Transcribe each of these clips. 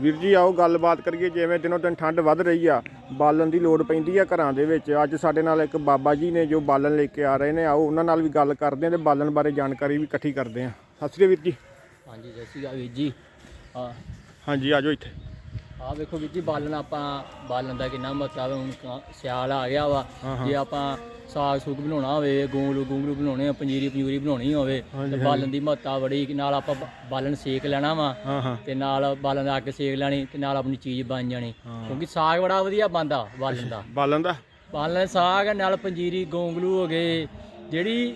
ਵੀਰ ਜੀ ਆਓ ਗੱਲਬਾਤ ਕਰੀਏ ਜਿਵੇਂ ਦਿਨੋਂ ਦਿਨ ਠੰਡ ਵੱਧ ਰਹੀ ਆ ਬਾਲਣ ਦੀ ਲੋੜ ਪੈਂਦੀ ਆ ਘਰਾਂ ਦੇ ਵਿੱਚ। ਅੱਜ ਸਾਡੇ ਨਾਲ ਇੱਕ ਬਾਬਾ ਜੀ ਨੇ ਜੋ ਬਾਲਣ ਲੈ ਕੇ ਆ ਰਹੇ ਨੇ ਆਓ ਉਹਨਾਂ ਨਾਲ ਵੀ ਗੱਲ ਕਰਦੇ ਆ ਤੇ ਬਾਲਣ ਬਾਰੇ ਜਾਣਕਾਰੀ ਵੀ ਇਕੱਠੀ ਕਰਦੇ ਆ ਸਤਿ ਸ਼੍ਰੀ ਅਕਾਲ ਵੀਰ ਜੀ। ਹਾਂਜੀ ਸਤਿ ਸ਼੍ਰੀ ਅਕਾਲ ਵੀਰ ਜੀ। ਹਾਂਜੀ ਆਜੋ ਇੱਥੇ। ਆ ਵੇਖੋ ਵੀਰ ਜੀ ਬਾਲਣ ਆਪਾਂ ਬਾਲਣ ਦਾ ਕਿੰਨਾ ਮਹੱਤਵ ਹੈ ਹੁਣ ਕ- ਸਿਆਲ ਆ ਗਿਆ ਵਾ। ਜੇ ਆਪਾਂ ਸਾਗ ਸੁਗ ਬਣਾਉਣਾ ਹੋਵੇ ਗੋਂਗਲੂ ਗੋਂਗਲੂ ਬਣਾਉਣੇ ਆ ਪੰਜੀਰੀ ਪੰਜੂਰੀ ਬਣਾਉਣੀ ਹੋਵੇ ਤੇ ਬਾਲਣ ਦੀ ਮਹੱਤਤਾ ਬੜੀ ਕਿ ਨਾਲ ਆਪਾਂ ਬ- ਬਾਲਣ ਸੇਕ ਲੈਣਾ ਵਾ ਹਾਂ ਹਾਂ। ਤੇ ਨਾਲ ਬਾਲਣ ਦਾ ਅੱਗ ਸੇਕ ਲੈਣੀ ਤੇ ਨਾਲ ਆਪਣੀ ਚੀਜ਼ ਬਣ ਜਾਣੀ। ਕਿਉਂਕਿ ਸਾਗ ਬੜਾ ਵਧੀਆ ਬਣਦਾ ਬਾਲਣ ਦਾ। ਬਾਲਣ ਦਾ? ਬਾਲਣ ਸਾਗ ਨਾਲ ਪੰਜੀਰੀ ਗੋਂਗਲੂ ਹੋ ਗਏ ਜਿਹੜੀ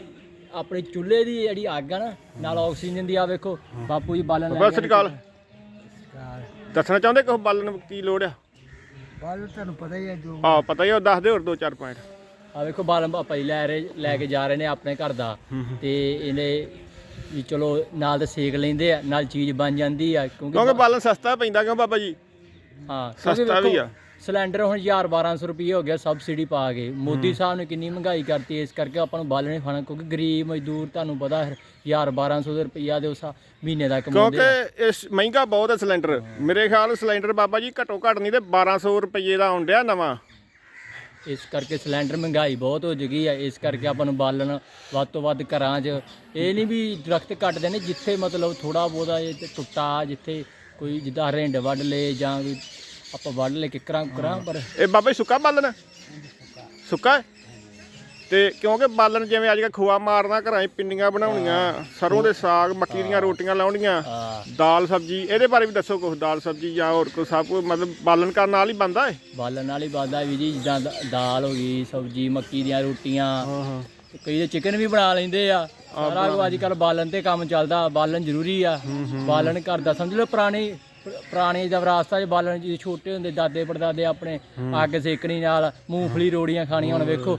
ਆਪਣੀ ਚੁੱਲ੍ਹੇ ਦੀ ਜਿਹੜੀ ਅੱਗ ਆ ਨਾ ਨਾਲ ਆਕਸੀਜਨ ਦੀ ਆ ਵੇਖੋ ਬਾਪੂ ਜੀ ਬਾਲਣ ਲੈ ਬਾਬਾ ਕੇ ਸਤਿ ਸ਼੍ਰੀ ਅਕਾਲ ਦੱਸਣਾ ਚਾਹੁੰਦੇ ਕਿ ਬਾਲਣ ਕੀ ਲੋੜ ਆ? ਬਾਲ ਤੁਹਾਨੂੰ ਪਤਾ ਹੀ ਹੈ ਜੋ ਆ ਪਤਾ ਹੀ ਆ ਦੱਸ ਦਿਓ ਹੋਰ ਦੋ ਚਾਰ ਪੁਆਇੰਟ ਆ ਵੇਖੋ ਬਾਲਣ ਪਾਪਾ ਜੀ ਲੈ ਰਹੇ ਲੈ ਕੇ ਜਾ ਰਹੇ ਨੇ ਆਪਣੇ ਘਰ ਦਾ। ਤੇ ਇਹਨੇ ਵੀ ਚਲੋ ਨਾਲ ਤੇ ਸੇਕ ਲੈਂਦੇ ਆ ਨਾਲ ਚੀਜ਼ ਬਣ ਜਾਂਦੀ ਆ ਕਿਉਂਕਿ ਕਿਉਂਕਿ ਬਾਲਣ ਸਸਤਾ ਪੈਂਦਾ ਕਿਉਂ ਬਾਬਾ ਜੀ? ਹਾਂ ਕਿਉਂਕਿ ਸਸਤਾ ਵੀ ਵੇਖੋ, ਆ। ਸਿਲੰਡਰ ਹੁਣ 1000 1200 ਰੁਪਏ ਹੋ ਗਿਆ ਸਬਸਿਡੀ ਪਾ ਕੇ। ਮੋਦੀ ਸਾਹਿਬ ਨੇ ਕਿੰਨੀ ਮਹਿੰਗਾਈ ਕਰਤੀ ਇਸ ਕਰਕੇ ਆਪਾਂ ਨੂੰ ਬਾਲਣ ਖਾਣਾ ਕਿਉਂਕਿ ਗਰੀਬ ਮਜ਼ਦੂਰ ਤੁਹਾਨੂੰ ਪਤਾ 1000 1200 ਦੇ ਰੁਪਈਆ ਦੇ ਉਸ ਮਹੀਨੇ ਦਾ ਕਮਾਉਂਦੇ ਆ ਕਿਉਂਕਿ ਇਸ ਮਹਿੰਗਾ ਬਹੁਤ ਹੈ ਸਿਲੰਡਰ। ਮੇਰੇ ਖਿਆਲ ਸਿਲੰਡਰ ਬਾਬਾ ਜੀ ਘੱਟੋ ਘੱਟ ਨਹੀਂ ਤੇ 1200 ਰੁਪਏ ਦਾ ਆਉਣ ਡਿਆ ਨਵਾਂ। ਇਸ ਕਰਕੇ ਸਿਲੰਡਰ ਮਹਿੰਗਾਈ ਬਹੁਤ ਹੋ ਜਗੀ ਆ ਇਸ ਕਰਕੇ ਆਪਾਂ ਨੂੰ ਬਾਲਣ ਵੱਧ ਤੋਂ ਵੱਧ ਘਰਾਂ 'ਚ। ਇਹ ਨਹੀਂ ਵੀ ਦਰਖਤ ਕੱਟਦੇ ਨੇ ਜਿੱਥੇ ਮਤਲਬ ਥੋੜਾ ਬਹੁਤਾ ਇਹ ਤੇ ਟੁੱਟਾ ਜਿੱਥੇ ਕੋਈ ਜਿੱਦਾਂ ਰਿੰਡ ਵੱਢ ਲਏ ਜਾਂ ਵੀ ਆਪਾਂ ਵੱਢ ਲਏ ਕਿਕਰਾਂ ਕੁਕਰਾਂ ਪਰ ਇਹ ਬਾਬਾ ਜੀ ਸੁੱਕਾ ਬਾਲਣ? ਹੈ? ਸੁੱਕਾ ਹੈ? ਤੇ ਕਿਉਂਕਿ ਬਾਲਣ ਜਿਵੇਂ ਅੱਜ ਕੱਲ੍ਹ ਖੋਆ ਮਾਰਨਾ ਘਰਾਂ 'ਚ ਪਿੰਨੀਆਂ ਬਣਾਉਣੀਆਂ ਸਰੋਂ ਦੇ ਸਾਗ ਮੱਕੀ ਦੀਆਂ ਰੋਟੀਆਂ ਲਾਉਣੀਆਂ ਦਾਲ ਸਬਜੀ ਇਹਦੇ ਬਾਰੇ ਵੀ ਦੱਸੋ ਕੁਝ ਦਾਲ ਸਬਜੀ ਜਾਂ ਹੋਰ ਕੋਈ ਸਭ ਕੁਝ ਮਤਲਬ ਬਾਲਣ ਕਰਨ ਨਾਲ ਹੀ ਬੰਦਾ ਹੈ ਬਾਲਣ ਨਾਲ ਹੀ ਬਾਦਾ ਵੀ ਜੀ ਜਿੱਦਾਂ ਦ- ਦਾਲ ਹੋ ਗਈ ਸਬਜੀ ਮੱਕੀ ਦੀਆਂ ਰੋਟੀਆਂ ਹਾਂ ਹਾਂ। ਤੇ ਕਈ ਤੇ ਚਿਕਨ ਵੀ ਬਣਾ ਲੈਂਦੇ ਆ। ਸਾਰਾ ਕੁਝ ਅੱਜ ਕੱਲ ਬਾਲਣ ਤੇ ਕੰਮ ਚੱਲਦਾ ਬਾਲਣ ਜ਼ਰੂਰੀ ਆ। ਬਾਲਣ ਘਰ ਦਾ ਸਮਝ ਲਓ ਪੁਰਾਣੀ ਪੁਰਾਣੀ ਦਾ ਵਿਰਾਸਤਾ 'ਚ ਬਾਲਣ ਜੀ ਛੋਟੇ ਹੁੰਦੇ ਦਾਦੇ ਪੜਦਾਦੇ ਆਪਣੇ ਅੱਗ ਸੇਕਣੀ ਨਾਲ ਮੂੰਗਫਲੀ ਰੋੜੀਆਂ ਖਾਣੀਆਂ। ਹੁਣ ਵੇਖੋ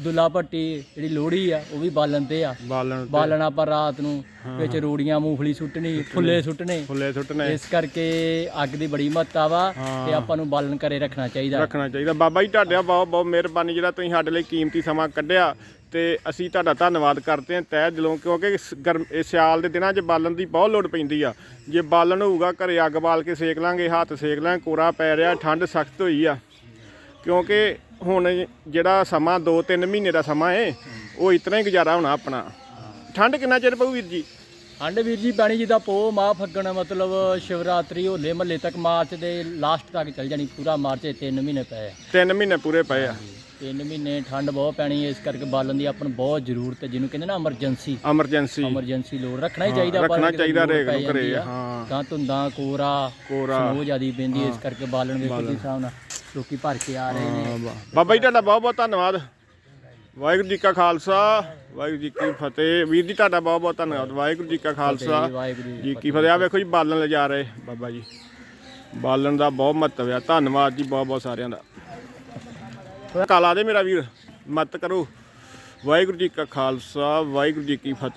ਦੁੱਲਾ ਭੱਟੀ ਜਿਹੜੀ ਲੋਹੜੀ ਆ ਉਹ ਵੀ ਬਾਲਣ ਤੇ ਆ। ਬਾਲਣ ਬਾਲਣ ਆਪਾਂ ਰਾਤ ਨੂੰ ਵਿੱਚ ਰੋੜੀਆਂ ਮੂੰਗਫਲੀ ਸੁੱਟਣੀ ਫੁੱਲੇ ਸੁੱਟਣੇ। ਫੁੱਲੇ ਸੁੱਟਣੇ। ਇਸ ਕਰਕੇ ਅੱਗ ਦੀ ਬੜੀ ਮਹੱਤਤਾ ਵਾ। ਤੇ ਆਪਾਂ ਨੂੰ ਬਾਲਣ ਘਰੇ ਰੱਖਣਾ ਚਾਹੀਦਾ। ਰੱਖਣਾ ਚਾਹੀਦਾ। ਬਾਬਾ ਜੀ ਤੁਹਾਡਾ ਬਹੁਤ ਬਹੁਤ ਮਿਹਰਬਾਨੀ ਜਿਹੜਾ ਤੁਸੀਂ ਸਾਡੇ ਲਈ ਕੀਮਤੀ ਸਮਾਂ ਕੱਢਿਆ। ਤੇ ਅਸੀਂ ਤੁਹਾਡਾ ਧੰਨਵਾਦ ਕਰਦੇ ਹਾਂ ਤਹਿ ਦਿਲੋਂ ਕਿਉਂਕਿ ਗਰਮ ਸਿਆਲ ਦੇ ਦਿਨਾਂ 'ਚ ਬਾਲਣ ਦੀ ਬਹੁਤ ਲੋੜ ਪੈਂਦੀ ਆ। ਜੇ ਬਾਲਣ ਹੋਊਗਾ ਘਰੇ ਅੱਗ ਬਾਲ ਕੇ ਸੇਕ ਲਾਂਗੇ ਹੱਥ ਸੇਕ ਲਾਂਗੇ ਕੋਰਾ ਪੈ ਰਿਹਾ ਠੰਡ ਸਖਤ ਹੋਈ ਆ। ਕਿਉਂਕਿ ਹੁਣ ਜਿਹੜਾ ਸਮਾਂ 2-3 ਮਹੀਨੇ ਦਾ ਸਮਾਂ ਏ ਉਹ ਇਤਨਾ ਹੀ ਗੁਜ਼ਾਰਾ ਹੋਣਾ ਆਪਣਾ। ਠੰਡ ਕਿੰਨਾ ਚਿਰ ਪਊ ਵੀਰ ਜੀ? ਠੰਡ ਵੀਰ ਜੀ ਪਾਣੀ ਜਿੱਦਾਂ ਪੋ ਮਾਹ ਫੱਗਣ ਮਤਲਬ ਸ਼ਿਵਰਾਤਰੀ ਹੋਲੇ ਮਹੱਲੇ ਤੱਕ ਮਾਰਚ ਦੇ ਲਾਸਟ ਤੱਕ ਚੱਲ ਜਾਣੀ ਪੂਰਾ ਮਾਰਚ 3 ਮਹੀਨੇ ਪਏ ਆ। 3 ਮਹੀਨੇ ਪੂਰੇ ਪਏ ਆ। 3 ਮਹੀਨੇ ਠੰਡ ਬਹੁਤ ਪੈਣੀ ਹੈ ਇਸ ਕਰਕੇ ਬਾਲਣ ਦੀ ਆਪਾਂ ਨੂੰ ਬਹੁਤ ਜ਼ਰੂਰਤ ਹੈ ਜਿਹਨੂੰ ਕਹਿੰਦੇ ਨਾ ਐਮਰਜੈਂਸੀ ਐਮਰਜੈਂਸੀ ਐਮਰਜੈਂਸੀ ਲੋੜ ਰੱਖਣਾ ਹੀ ਹਾਂ, ਚਾਹੀਦਾ ਰੱਖਣਾ ਚਾਹੀਦਾ ਪੈ ਨੂੰ ਘਰੇ। ਹਾਂ। ਤਾਂ ਧੁੰਦਾਂ ਕੋਰਾ ਕੋਰਾ ਸਨੋ ਜਿਆਦੀ ਪੈਂਦੀ ਹੈ ਇਸ ਕਰਕੇ ਬਾਲਣ ਵੇਖੋ ਜੀ ਹਿਸਾਬ ਨਾਲ ਲੋਕੀ ਭਰ ਕੇ ਆ ਰਹੇ ਨੇ। ਬਾਬਾ ਜੀ ਤੁਹਾਡਾ ਬਹੁਤ ਬਹੁਤ ਧੰਨਵਾਦ। ਵਾਹਿਗੁਰੂ ਜੀ ਕਾ ਖਾਲਸਾ ਵਾਹਿਗੁਰੂ ਜੀ ਕੀ ਫਤਿਹ। ਵੀਰ ਜੀ ਤੁਹਾਡਾ ਬਹੁਤ ਬਹੁਤ ਧੰਨਵਾਦ। ਵਾਹਿਗੁਰੂ ਜੀ ਕਾ ਖਾਲਸਾ। ਜੀ ਜੀ ਕੀ ਫਤਿਹ। ਆ ਵੇਖੋ ਜੀ ਬਾਲਣ ਲਿਜਾ ਰਹੇ ਬਾਬਾ ਜੀ। ਬਾਲਣ ਦਾ ਬਹੁਤ ਮਹੱਤਵ ਆ। ਧੰਨਵਾਦ ਜੀ ਬਹੁਤ ਬਹੁਤ ਸਾਰਿਆਂ ਦਾ। ਕਾਲਾ ਦੇ ਮੇਰਾ ਵੀਰ ਮਤ ਕਰੋ। ਵਾਹਿਗੁਰੂ ਜੀ ਕਾ ਖਾਲਸਾ ਵਾਹਿਗੁਰੂ ਜੀ ਕੀ ਫਤਿਹ।